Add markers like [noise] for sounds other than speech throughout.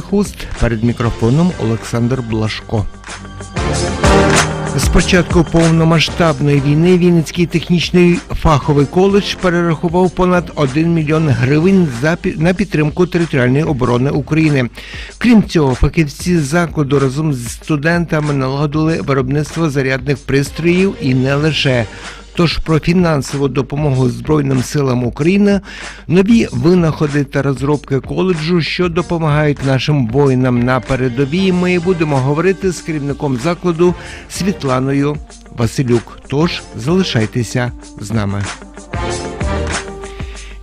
Хуст перед мікрофоном Олександр Блашко. З початку повномасштабної війни Вінницький технічний фаховий коледж перерахував понад 1 мільйон гривень за на підтримку територіальної оборони України. Крім цього, фахівці закладу разом з студентами налагодили виробництво зарядних пристроїв і не лише. Тож про фінансову допомогу Збройним силам України, нові винаходи та розробки коледжу, що допомагають нашим воїнам на передовій, ми будемо говорити з керівником закладу Світланою Василюк. Тож залишайтеся з нами.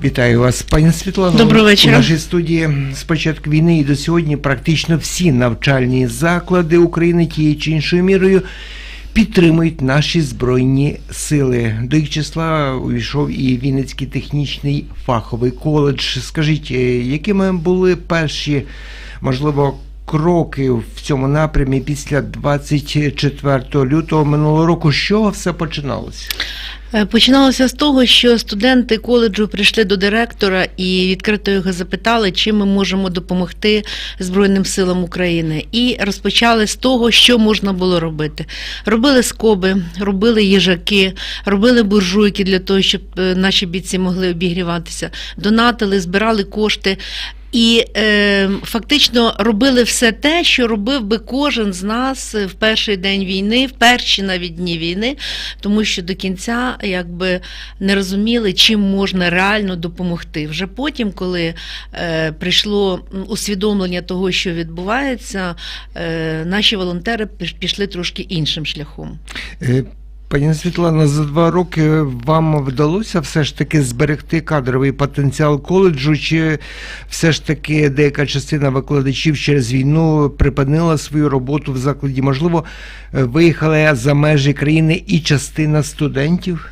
Вітаю вас, пані Світлано. Доброго вечора. У нашій студії з початку війни і до сьогодні практично всі навчальні заклади України тією чи іншою мірою підтримують наші збройні сили. До їх числа увійшов і Вінницький технічний фаховий коледж. Скажіть, е, якими були перші, можливо, кроки в цьому напрямі після 24 лютого минулого року? З чого все починалося? Е, Починалося з того, що студенти коледжу прийшли до директора і відкрито його запитали, чим ми можемо допомогти Збройним силам України. І розпочали з того, що можна було робити. Робили скоби, робили їжаки, робили буржуйки для того, щоб е, наші бійці могли обігріватися, донатили, збирали кошти. І е, фактично робили все те, що робив би кожен з нас в перший день війни, в перші навіть дні війни, тому що до кінця якби не розуміли, чим можна реально допомогти. Вже потім, коли е, прийшло усвідомлення того, що відбувається, е, наші волонтери піш- пішли трошки іншим шляхом. Пані Світлана, за два роки вам вдалося все ж таки зберегти кадровий потенціал коледжу, чи все ж таки деяка частина викладачів через війну припинила свою роботу в закладі? Можливо, виїхала за межі країни і частина студентів?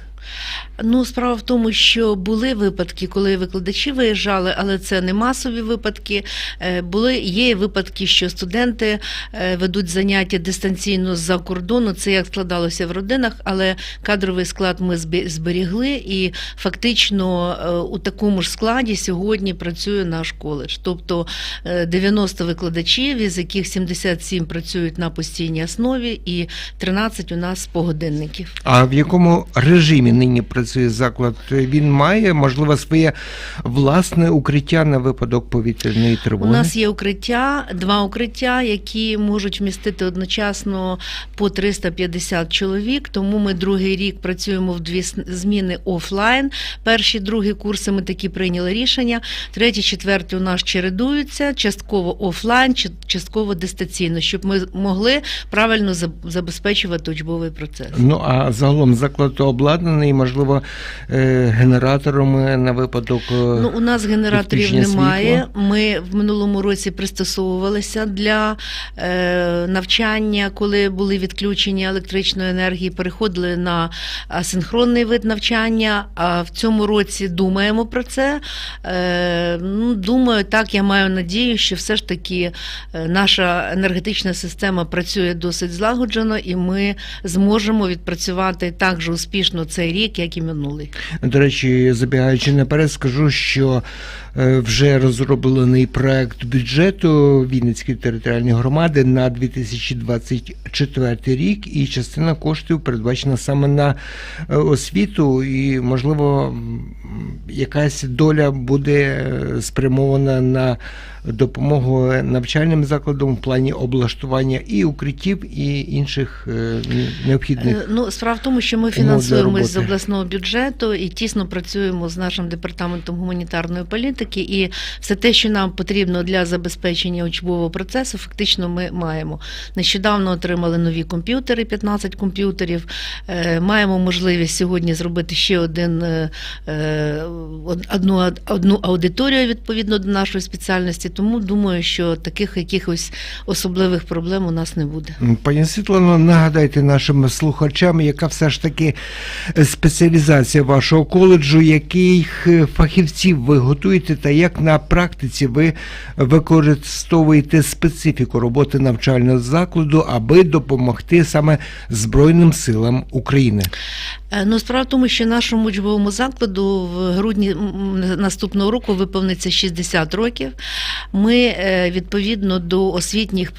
Ну, справа в тому, що були випадки, коли викладачі виїжджали, але це не масові випадки. Е, Були є випадки, що студенти е, ведуть заняття дистанційно з-за кордону. Це як складалося в родинах, але кадровий склад ми збе- зберігли, і фактично е, у такому ж складі сьогодні працює наш коледж. Тобто е, 90 викладачів, із яких 77 працюють на постійній основі, і 13 у нас погодинників. А в якому режимі нині працює заклад? Він має, можливо, своє власне укриття на випадок повітряної тривоги? У нас є укриття, два укриття, які можуть вмістити одночасно по 350 чоловік. Тому ми другий рік працюємо в дві зміни офлайн. Перші, другі курси ми такі прийняли рішення. Третій, четвертий у нас чередуються, частково офлайн, частково дистанційно, щоб ми могли правильно забезпечувати учбовий процес. Ну а загалом заклад обладнаний, можливо, е, генераторами на випадок. е, Ну, у нас генераторів немає. Ми в минулому році пристосовувалися для е, навчання, коли були відключення електричної енергії, переходили на асинхронний вид навчання. А в цьому році думаємо про це. Ну, думаю, так я маю надію, що все ж таки наша енергетична система працює досить злагоджено, і ми зможемо відпрацювати так же успішно цей рік, як і минулий. До речі, забігаючи наперед, скажу, що е, вже розроблений проект бюджету Вінницької територіальної громади на 2024 рік, і частина коштів передбачена саме на е, освіту, і можливо якась доля буде е, спрямована на допомогу навчальним закладам в плані облаштування і укриттів, і інших необхідних. Ну, справа в тому, що ми фінансуємось з обласного бюджету і тісно працюємо з нашим департаментом гуманітарної політики. І все те, що нам потрібно для забезпечення учбового процесу, фактично ми маємо. Нещодавно отримали нові комп'ютери, 15 комп'ютерів. Е, Маємо можливість сьогодні зробити ще один е, е, од- одну, одну аудиторію відповідно до нашої спеціальності. Тому думаю, що таких якихось особливих проблем у нас не буде. Пані Світлано, нагадайте нашим слухачам, яка все ж таки спеціалізація вашого коледжу, яких е, фахівців ви готуєте, та як на практиці ви використовуєте специфіку роботи навчального закладу, аби допомогти саме Збройним силам України? Е, Ну, справа в тому, що нашому учбовому закладу в грудні наступного року виповниться 60 років. Ми е, відповідно до освітніх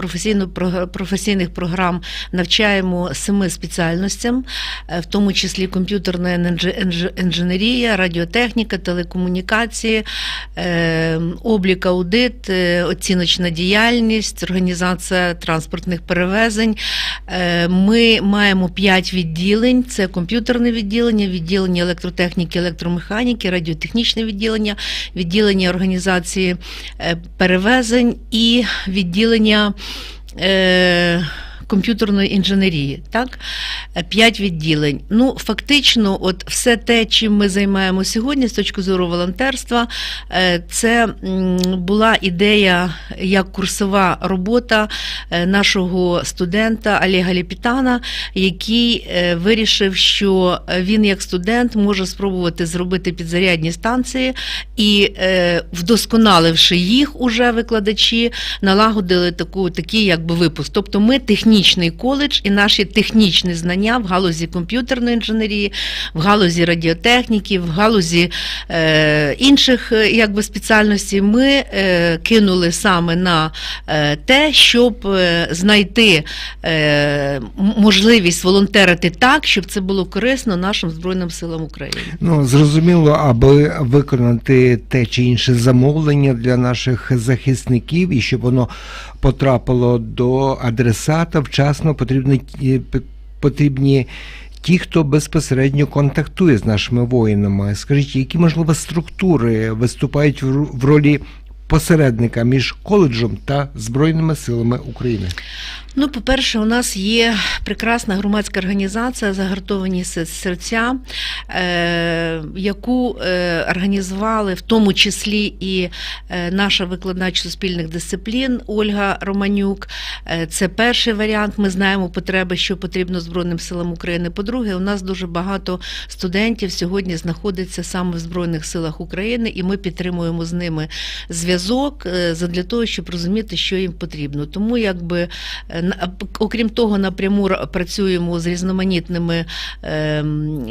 професійних програм навчаємо семи спеціальностям, в тому числі комп'ютерна енж- енж- інженерія, радіотехніка, телекомунікації, е, облік аудит, е, оціночна діяльність, організація транспортних перевезень. Е, Ми маємо 5 відділень: це комп'ютерне відділення, відділення електротехніки, електромеханіки, радіотехнічне відділення, відділення організації перевезень і відділення. Комп'ютерної інженерії, так п'ять відділень. Ну, фактично, от все те, чим ми займаємося сьогодні, з точки зору волонтерства, е, це була ідея як курсова робота е, нашого студента Олега Ліпітана, який е, вирішив, що він як студент може спробувати зробити підзарядні станції і, вдосконаливши їх, уже викладачі налагодили таку такий якби випуск. Тобто, ми технічний коледж і наші технічні знання в галузі комп'ютерної інженерії, в галузі радіотехніки, в галузі е, інших е, якби спеціальностей ми е, кинули саме на е, те, щоб е, знайти е, можливість волонтерити так, щоб це було корисно нашим Збройним силам України. Ну, зрозуміло, аби виконати те чи інше замовлення для наших захисників і щоб воно потрапило до адресата, вчасно потрібні, п- потрібні ті, хто безпосередньо контактує з нашими воїнами. Скажіть, які можливо структури виступають в в ролі посередника між коледжем та Збройними силами України? Ну, по-перше, у нас є прекрасна громадська організація Загартовані серця, е, яку е, організували в тому числі і е, наша викладач суспільних дисциплін Ольга Романюк. Це перший варіант. Ми знаємо потреби, що потрібно Збройним силам України. По-друге, у нас дуже багато студентів сьогодні знаходиться саме в Збройних силах України, і ми підтримуємо з ними зв'язок задля того, щоб розуміти, що їм потрібно. Тому якби. Окрім того, напряму працюємо з різноманітними ем,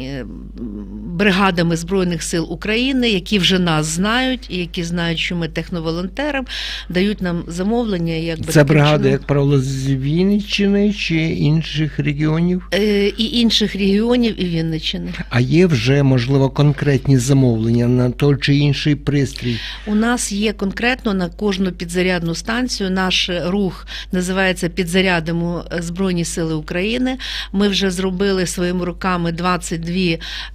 бригадами Збройних сил України, які вже нас знають, і які знають, що ми техноволонтерам, дають нам замовлення. Якби Це бригада, як правило, з Вінниччини чи інших регіонів? Е, і інших регіонів, і Вінниччини. А є вже можливо конкретні замовлення на той чи інший пристрій? У нас є конкретно на кожну підзарядну станцію. Наш рух називається Підзарядимо Збройні Сили України. Ми вже зробили своїми руками 22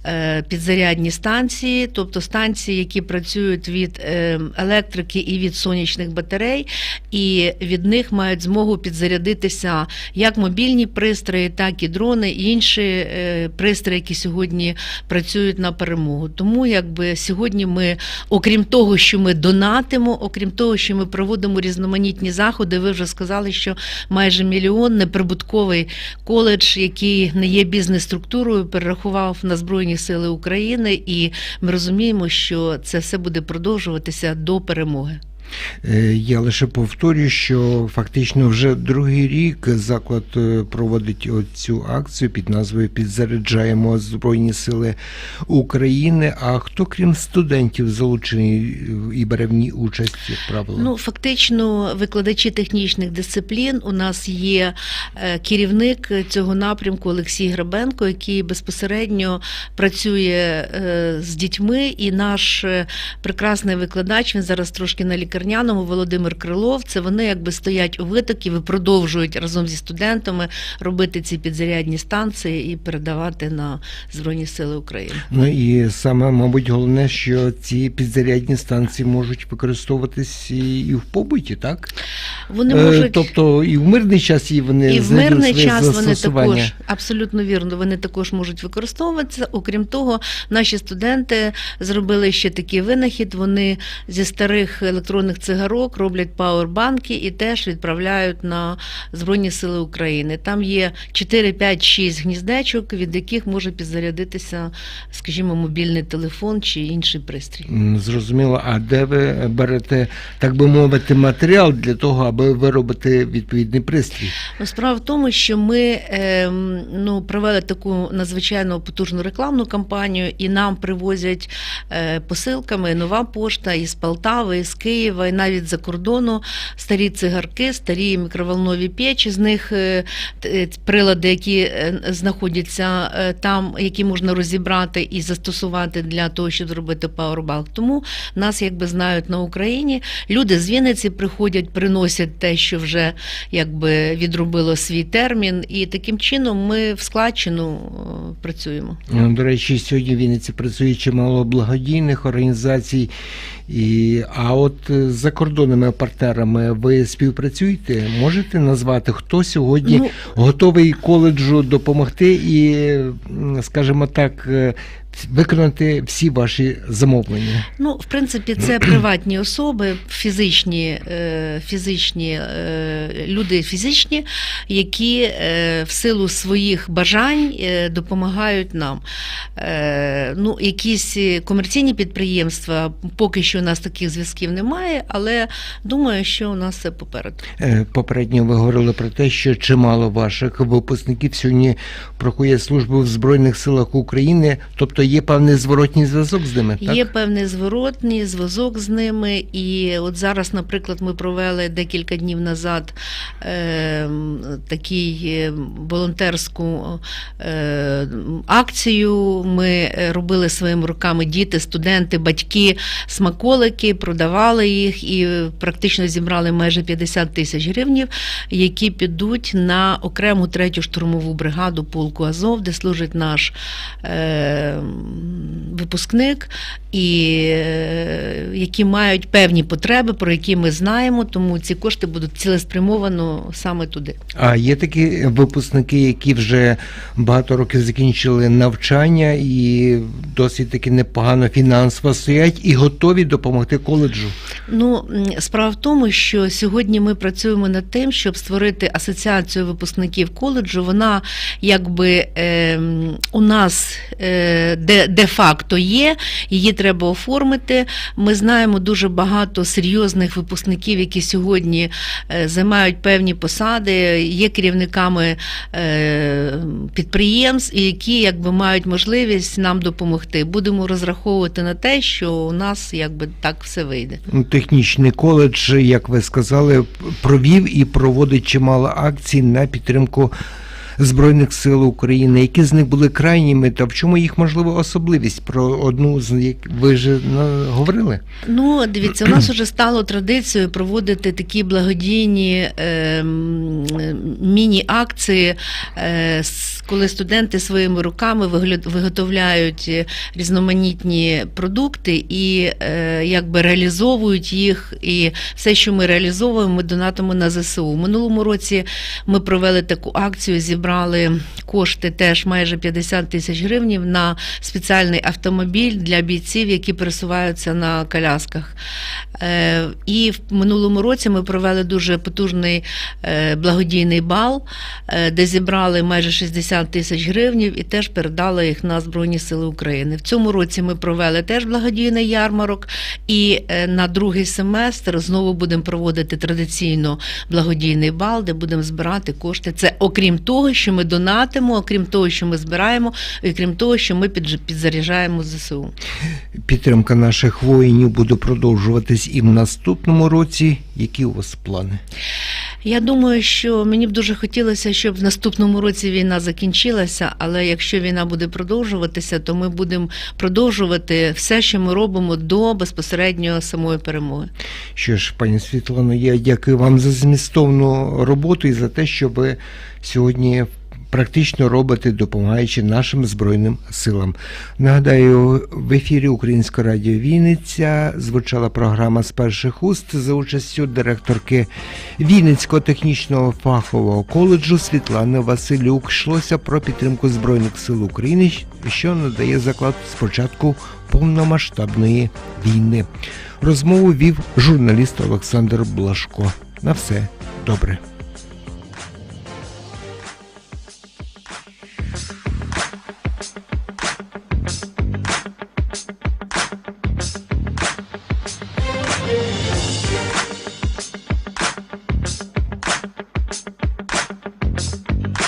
е, підзарядні станції, тобто станції, які працюють від е, електрики і від сонячних батарей, і від них мають змогу підзарядитися як мобільні пристрої, так і дрони, і інші е, пристрої, які сьогодні працюють на перемогу. Тому якби сьогодні ми, окрім того, що ми донатимо, окрім того, що ми проводимо різноманітні заходи, ви вже сказали, що майже мільйон неприбутковий коледж, який не є бізнес-структурою, перерахував на Збройні Сили України, і ми розуміємо, що це все буде продовжуватися до перемоги. Е, Я лише повторюю, що фактично вже другий рік заклад е, проводить цю акцію під назвою Підзаряджаємо Збройні Сили України. А хто, крім студентів, залучений і бере в ній участь, як? Ну, фактично, викладачі технічних дисциплін. У нас є е, керівник цього напрямку Олексій Грабенко, який безпосередньо працює з дітьми. І наш прекрасний викладач, він зараз трошки на лікарняному, Володимир Крилов. Це вони якби стоять у витокі, і продовжують разом зі студентами робити ці підзарядні станції і передавати на Збройні Сили України. Ну і саме, мабуть, головне, що ці підзарядні станції можуть використовуватись і в побуті, так? Вони Е, можуть Тобто і в мирний час і вони і в мирний час вони також абсолютно вірно. Вони також можуть використовуватися. Окрім того, наші студенти зробили ще такий винахід. Вони зі старих електронних цигарок роблять пауербанки і теж відправляють на Збройні Сили України. Там є 4, 5, 6 гніздечок, від яких може підзарядитися, скажімо, мобільний телефон чи інший пристрій. Зрозуміло, а де ви берете, так би мовити, матеріал для того, аби виробити відповідний пристрій? Ну, Справа в тому, що ми ем, ну, провели таку надзвичайно потужну рекламну кампанію, і нам привозять е, посилками нова пошта із Полтави, із Києва, і навіть за кордону старі цигарки, старі мікроволнові печі, з них е, е, прилади, які е, знаходяться там, які можна розібрати і застосувати для того, щоб зробити пауербанк. Тому нас якби знають на Україні. Люди з Вінниці приходять, приносять те, що вже якби відробило свій термін, і таким чином ми в складчину працюємо. Ну, До речі, сьогодні в Вінниці працює чимало благодійних організацій. І, а от е, з закордонними партнерами ви співпрацюєте? Можете назвати, хто сьогодні Ну, готовий коледжу допомогти і, скажімо так, е, виконати всі ваші замовлення? Ну, в принципі, це [clears throat] приватні особи, фізичні, е, фізичні е, люди фізичні, які е, в силу своїх бажань допомагають нам. Ну, якісь комерційні підприємства, поки що у нас таких зв'язків немає, але думаю, що у нас все попереду. Попередньо ви говорили про те, що чимало ваших випускників сьогодні проходять службу в Збройних силах України, тобто є певний зворотній зв'язок з ними, так? Є певний зворотний зв'язок з ними. І от зараз, наприклад, ми провели декілька днів назад е, такий е, волонтерську е, акцію. Ми е, робили своїми руками діти, студенти, батьки, смаколики, продавали їх і практично зібрали майже 50 тисяч гривнів, які підуть на окрему третю штурмову бригаду полку Азов, де служить наш е, випускник, і е, які мають певні потреби, про які ми знаємо, тому ці кошти будуть цілеспрямовано саме туди. А є такі випускники, які вже багато років закінчили навчання і досить таки непогано фінансово стоять і готові допомогти коледжу. Ну, справа в тому, що сьогодні ми працюємо над тим, щоб створити асоціацію випускників коледжу. Вона якби ем, у нас е, де, де-факто є, її треба оформити. Ми знаємо дуже багато серйозних випускників, які сьогодні е, займають певні посади, є керівниками е, підприємств, і які якби мають можливість нам допомогти. Будемо розраховувати на те, що у нас якби так все вийде. Ну, Технічний коледж, як ви сказали, провів і проводить чимало акцій на підтримку Збройних сил України. Які з них були крайніми, та в чому їх можлива особливість? Про одну з них ви ну, говорили? Ну, дивіться, у нас вже стало традицією проводити такі благодійні е, міні-акції, е, коли студенти своїми руками виготовляють е, різноманітні продукти і е, якби реалізовують їх. І все, що ми реалізовуємо, ми донатимо на ЗСУ. У минулому році ми провели таку акцію, зібрали кошти теж майже 50 тисяч гривнів на спеціальний автомобіль для бійців, які пересуваються на колясках. Е, І в минулому році ми провели дуже потужний благодійний бал, де зібрали майже 60 тисяч гривнів і теж передали їх на Збройні Сили України. В цьому році ми провели теж благодійний ярмарок, і е, на другий семестр знову будемо проводити традиційно благодійний бал, де будемо збирати кошти. Це окрім того, що ми донатимо, окрім того, що ми збираємо, і крім того, що ми підзаряджаємо ЗСУ. Підтримка наших воїнів буде продовжуватись і в наступному році. Які у вас плани? Я думаю, що мені б дуже хотілося, щоб в наступному році війна закінчилася, але якщо війна буде продовжуватися, то ми будемо продовжувати все, що ми робимо до безпосередньо самої перемоги. Що ж, пані Світлано, я дякую вам за змістовну роботу і за те, що ви сьогодні практично робите, допомагаючи нашим збройним силам. Нагадаю, в ефірі Українського радіо Вінниця звучала програма з перших уст за участю директорки Вінницького технічного фахового коледжу Світлани Василюк. Йшлося про підтримку збройних сил України, що надає заклад спочатку повномасштабної війни. Розмову вів журналіст Олександр Блашко. На все добре.